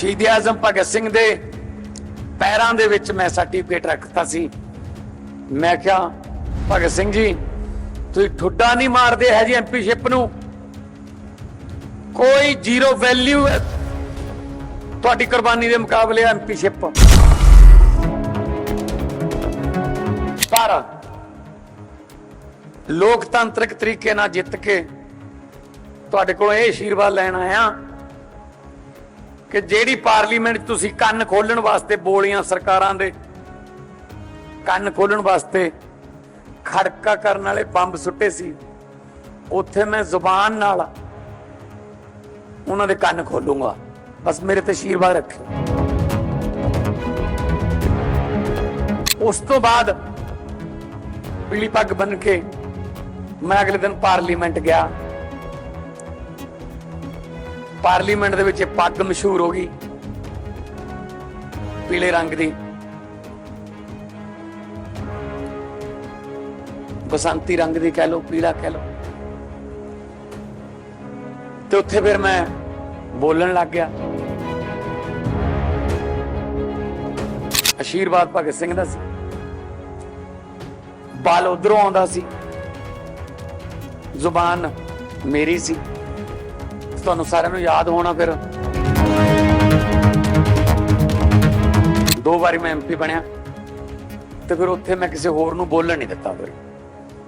ਸ਼ਹੀਦ ਆਜ਼ਮ ਭਗਤ ਸਿੰਘ ਦੇ ਪੈਰਾਂ ਦੇ ਵਿੱਚ ਮੈਂ ਸਰਟੀਫਿਕੇਟ ਰੱਖਤਾ ਸੀ। ਮੈਂ ਕਿਹਾ, ਭਗਤ ਸਿੰਘ ਜੀ, ਤੁਸੀਂ ਠੁੱਡਾ ਨਹੀਂ ਮਾਰਦੇ ਹੈ ਜੀ ਐਮਪੀਸ਼ਿਪ ਨੂੰ। ਕੋਈ ਜ਼ੀਰੋ ਵੈਲਿਊ ਹੈ ਤੁਹਾਡੀ ਕੁਰਬਾਨੀ ਦੇ ਮੁਕਾਬਲੇ ਐਮਪੀਸ਼ਿਪ। ਪਰ ਲੋਕਤੰਤਰਿਕ ਤਰੀਕੇ ਨਾਲ ਜਿੱਤ ਕੇ ਤੁਹਾਡੇ ਕੋਲੋਂ ਇਹ ਆਸ਼ੀਰਵਾਦ ਲੈਣ ਆਇਆ। ਕਿ ਜਿਹੜੀ ਪਾਰਲੀਮੈਂਟ ਤੁਸੀਂ ਕੰਨ ਖੋਲਣ ਵਾਸਤੇ ਬੋਲੀਆਂ ਸਰਕਾਰਾਂ ਦੇ, ਕੰਨ ਖੋਲਣ ਵਾਸਤੇ ਖੜਕਾ ਕਰਨ ਵਾਲੇ ਬੰਬ ਸੁੱਟੇ ਸੀ, ਉੱਥੇ ਮੈਂ ਜ਼ੁਬਾਨ ਨਾਲ ਉਹਨਾਂ ਦੇ ਕੰਨ ਖੋਲੂੰਗਾ ਬਸ ਮੇਰੇ ਤੇ ਆਸ਼ੀਰਵਾਦ ਰੱਖਿਓ। ਉਸ ਤੋਂ ਬਾਅਦ ਪੀਲੀ ਪੱਗ ਬੰਨ ਕੇ ਮੈਂ ਅਗਲੇ ਦਿਨ ਪਾਰਲੀਮੈਂਟ ਗਿਆ। ਪਾਰਲੀਮੈਂਟ ਦੇ ਵਿੱਚ ਇਹ ਪੱਗ ਮਸ਼ਹੂਰ ਹੋ ਗਈ। ਪੀਲੇ ਰੰਗ ਦੀ। ਬਸੰਤੀ ਰੰਗ ਦੀ ਕਹਿ ਲਓ, ਪੀਲਾ ਕਹਿ ਲਓ। ਤੇ ਉੱਥੇ ਫਿਰ ਮੈਂ ਬੋਲਣ ਲੱਗ ਗਿਆ। ਆਸ਼ੀਰਵਾਦ ਭਗਤ ਸਿੰਘ ਦਾ ਸੀ। ਬਲ ਉਧਰੋਂ ਆਉਂਦਾ ਸੀ। ਜ਼ੁਬਾਨ ਮੇਰੀ ਸੀ। ਤੁਹਾਨੂੰ ਸਾਰਿਆਂ ਨੂੰ ਯਾਦ ਹੋਣਾ ਫਿਰ। ਦੋ ਵਾਰੀ ਮੈਂ ਐਮਪੀ ਬਣਿਆ। ਤੇ ਫਿਰ ਉੱਥੇ ਮੈਂ ਕਿਸੇ ਹੋਰ ਨੂੰ ਬੋਲਣ ਨਹੀਂ ਦਿੱਤਾ ਫਿਰ।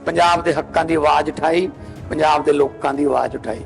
ਪੰਜਾਬ ਦੇ ਹੱਕਾਂ ਦੀ ਆਵਾਜ਼ ਉਠਾਈ, ਪੰਜਾਬ ਦੇ ਲੋਕਾਂ ਦੀ ਆਵਾਜ਼ ਉਠਾਈ।